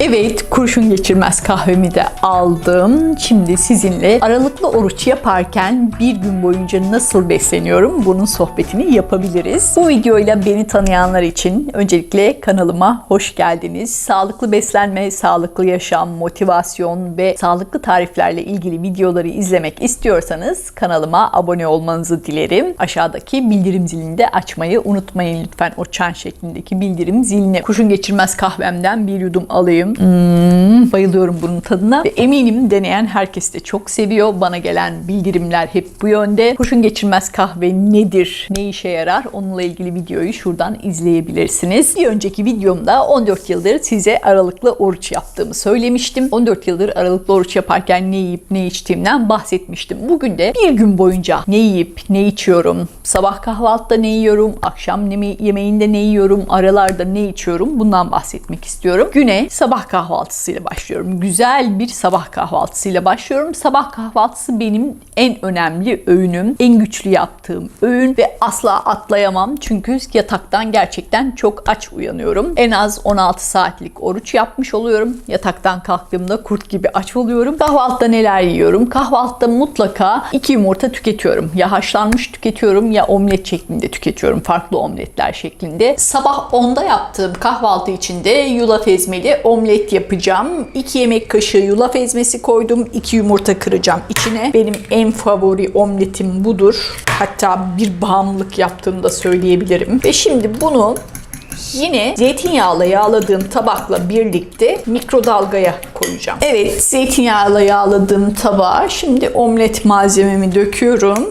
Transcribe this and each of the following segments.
Evet, kurşun geçirmez kahvemi de aldım. Şimdi sizinle aralıklı oruç yaparken bir gün boyunca nasıl besleniyorum bunun sohbetini yapabiliriz. Bu videoyla beni tanıyanlar için öncelikle kanalıma hoş geldiniz. Sağlıklı beslenme, sağlıklı yaşam, motivasyon ve sağlıklı tariflerle ilgili videoları izlemek istiyorsanız kanalıma abone olmanızı dilerim. Aşağıdaki bildirim zilini de açmayı unutmayın lütfen. O çan şeklindeki bildirim zilini. Kurşun geçirmez kahvemden bir yudum alayım. Hmm, bayılıyorum bunun tadına. Ve eminim deneyen herkes de çok seviyor. Bana gelen bildirimler hep bu yönde. Kurşun geçirmez kahve nedir? Ne işe yarar? Onunla ilgili videoyu şuradan izleyebilirsiniz. Bir önceki videomda 14 yıldır size aralıklı oruç yaptığımı söylemiştim. 14 yıldır aralıklı oruç yaparken ne yiyip ne içtiğimden bahsetmiştim. Bugün de bir gün boyunca ne yiyip ne içiyorum, sabah kahvaltıda ne yiyorum, akşam yemeğinde ne yiyorum, aralarda ne içiyorum bundan bahsetmek istiyorum. Güne sabah kahvaltısıyla başlıyorum. Güzel bir sabah kahvaltısıyla başlıyorum. Sabah kahvaltısı benim en önemli öğünüm, en güçlü yaptığım öğün ve asla atlayamam çünkü yataktan gerçekten çok aç uyanıyorum. En az 16 saatlik oruç yapmış oluyorum. Yataktan kalktığımda kurt gibi aç oluyorum. Kahvaltıda neler yiyorum? Kahvaltıda mutlaka iki yumurta tüketiyorum. Ya haşlanmış tüketiyorum ya omlet şeklinde tüketiyorum. Farklı omletler şeklinde. Sabah 10'da yaptığım kahvaltı içinde yulaf ezmeli omlet yapacağım. 2 yemek kaşığı yulaf ezmesi koydum. 2 yumurta kıracağım içine. Benim en favori omletim budur. Hatta bir bağımlılık yaptığımı da söyleyebilirim. Ve şimdi bunu Yine zeytinyağla yağladığım tabakla birlikte mikrodalgaya koyacağım. Evet, zeytinyağla yağladığım tabağa şimdi omlet malzememi döküyorum.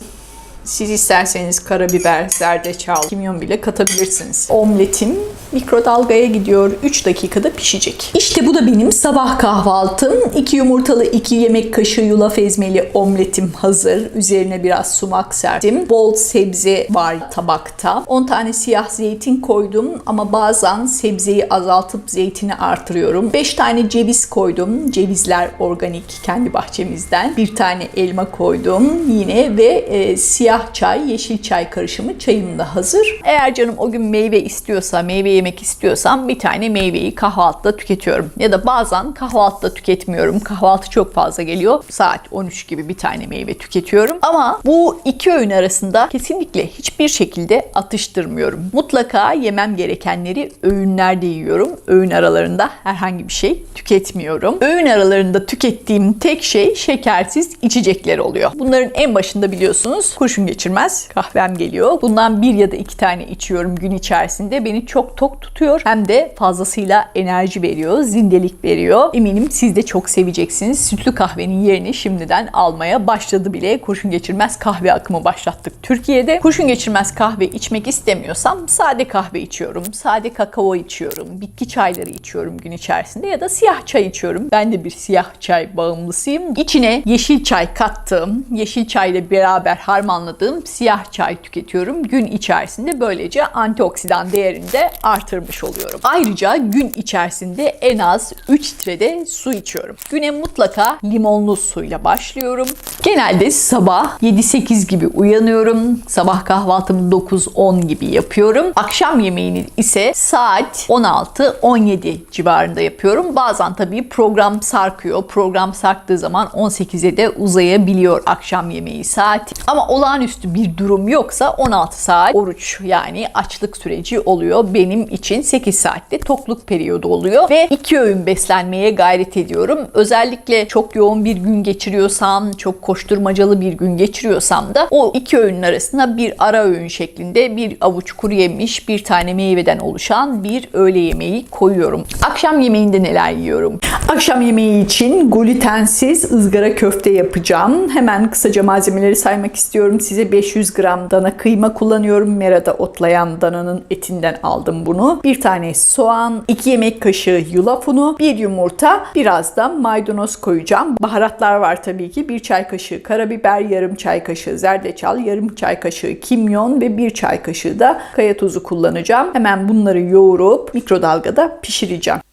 Siz isterseniz karabiber, zerdeçal, kimyon bile katabilirsiniz. Omletim mikrodalgaya gidiyor. 3 dakikada pişecek. İşte bu da benim sabah kahvaltım. 2 yumurtalı 2 yemek kaşığı yulaf ezmeli omletim hazır. Üzerine biraz sumak serdim. Bol sebze var tabakta. 10 tane siyah zeytin koydum ama bazen sebzeyi azaltıp zeytini artırıyorum. 5 tane ceviz koydum. Cevizler organik kendi bahçemizden. Bir tane elma koydum yine ve e, siyah çay, yeşil çay karışımı çayım da hazır. Eğer canım o gün meyve istiyorsa, meyve yemek istiyorsam bir tane meyveyi kahvaltıda tüketiyorum. Ya da bazen kahvaltıda tüketmiyorum. Kahvaltı çok fazla geliyor. Saat 13 gibi bir tane meyve tüketiyorum. Ama bu iki öğün arasında kesinlikle hiçbir şekilde atıştırmıyorum. Mutlaka yemem gerekenleri öğünlerde yiyorum. Öğün aralarında herhangi bir şey tüketmiyorum. Öğün aralarında tükettiğim tek şey şekersiz içecekler oluyor. Bunların en başında biliyorsunuz kurşun geçirmez kahvem geliyor. Bundan bir ya da iki tane içiyorum gün içerisinde. Beni çok tok tutuyor. Hem de fazlasıyla enerji veriyor, zindelik veriyor. Eminim siz de çok seveceksiniz. Sütlü kahvenin yerini şimdiden almaya başladı bile. Kurşun geçirmez kahve akımı başlattık Türkiye'de. Kurşun geçirmez kahve içmek istemiyorsam sade kahve içiyorum. Sade kakao içiyorum. Bitki çayları içiyorum gün içerisinde ya da siyah çay içiyorum. Ben de bir siyah çay bağımlısıyım. İçine yeşil çay kattığım, yeşil çayla beraber harmanladığım siyah çay tüketiyorum. Gün içerisinde böylece antioksidan değerini de artırmış oluyorum. Ayrıca gün içerisinde en az 3 litrede su içiyorum. Güne mutlaka limonlu suyla başlıyorum. Genelde sabah 7-8 gibi uyanıyorum. Sabah kahvaltımı 9-10 gibi yapıyorum. Akşam yemeğini ise saat 16-17 civarında yapıyorum. Bazen tabii program sarkıyor. Program sarktığı zaman 18'e de uzayabiliyor akşam yemeği saat. Ama olağanüstü bir durum yoksa 16 saat oruç yani açlık süreci oluyor. Benim için 8 saatte tokluk periyodu oluyor ve iki öğün beslenmeye gayret ediyorum. Özellikle çok yoğun bir gün geçiriyorsam, çok koşturmacalı bir gün geçiriyorsam da o iki öğünün arasında bir ara öğün şeklinde bir avuç kuru yemiş, bir tane meyveden oluşan bir öğle yemeği koyuyorum. Akşam yemeğinde neler yiyorum? Akşam yemeği için glutensiz ızgara köfte yapacağım. Hemen kısaca malzemeleri saymak istiyorum. Size 500 gram dana kıyma kullanıyorum. Merada otlayan dananın etinden aldım bunu. Bir tane soğan, 2 yemek kaşığı yulaf unu, bir yumurta, biraz da maydanoz koyacağım. Baharatlar var tabii ki. Bir çay kaşığı karabiber, yarım çay kaşığı zerdeçal, yarım çay kaşığı kimyon ve bir çay kaşığı da kaya tuzu kullanacağım. Hemen bunları yoğurup mikrodalgada pişireceğim.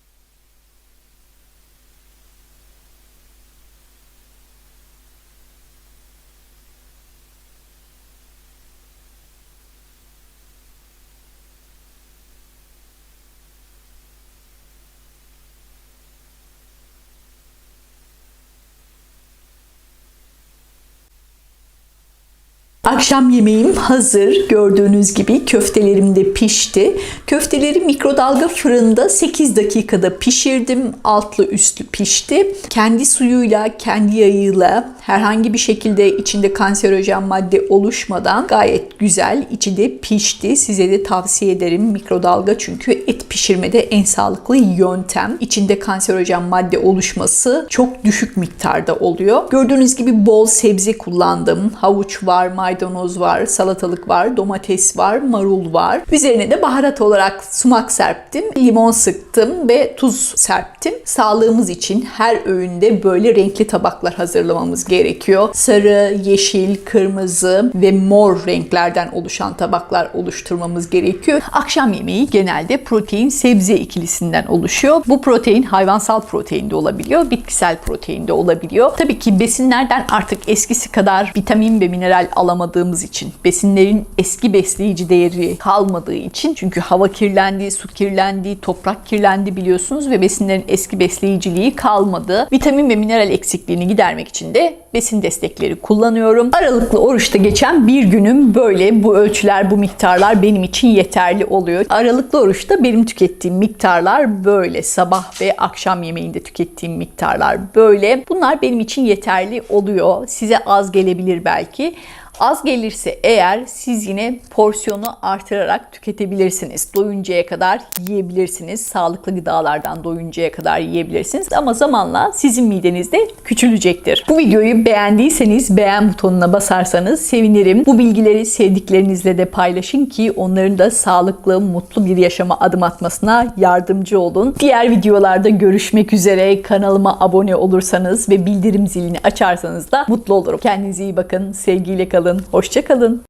Akşam yemeğim hazır. Gördüğünüz gibi köftelerim de pişti. Köfteleri mikrodalga fırında 8 dakikada pişirdim. Altlı üstlü pişti. Kendi suyuyla, kendi yağıyla herhangi bir şekilde içinde kanserojen madde oluşmadan gayet güzel içinde pişti. Size de tavsiye ederim mikrodalga çünkü et pişirmede en sağlıklı yöntem. İçinde kanserojen madde oluşması çok düşük miktarda oluyor. Gördüğünüz gibi bol sebze kullandım. Havuç var, maydanoz var, salatalık var, domates var, marul var. Üzerine de baharat olarak sumak serptim, limon sıktım ve tuz serptim. Sağlığımız için her öğünde böyle renkli tabaklar hazırlamamız gerekiyor. Sarı, yeşil, kırmızı ve mor renklerden oluşan tabaklar oluşturmamız gerekiyor. Akşam yemeği genelde protein sebze ikilisinden oluşuyor. Bu protein hayvansal protein de olabiliyor, bitkisel protein de olabiliyor. Tabii ki besinlerden artık eskisi kadar vitamin ve mineral alamadığımız için, besinlerin eski besleyici değeri kalmadığı için çünkü hava kirlendi, su kirlendi, toprak kirlendi biliyorsunuz ve besinlerin eski besleyiciliği kalmadı. Vitamin ve mineral eksikliğini gidermek için de besin destekleri kullanıyorum. Aralıklı oruçta geçen bir günüm böyle bu ölçüler, bu miktarlar benim için yeterli oluyor. Aralıklı oruçta benim tükettiğim miktarlar böyle. Sabah ve akşam yemeğinde tükettiğim miktarlar böyle. Bunlar benim için yeterli oluyor. Size az gelebilir belki. Az gelirse eğer siz yine porsiyonu artırarak tüketebilirsiniz. Doyuncaya kadar yiyebilirsiniz. Sağlıklı gıdalardan doyuncaya kadar yiyebilirsiniz. Ama zamanla sizin mideniz de küçülecektir. Bu videoyu beğendiyseniz beğen butonuna basarsanız sevinirim. Bu bilgileri sevdiklerinizle de paylaşın ki onların da sağlıklı, mutlu bir yaşama adım atmasına yardımcı olun. Diğer videolarda görüşmek üzere. Kanalıma abone olursanız ve bildirim zilini açarsanız da mutlu olurum. Kendinize iyi bakın. Sevgiyle kalın. Hoşça kalın.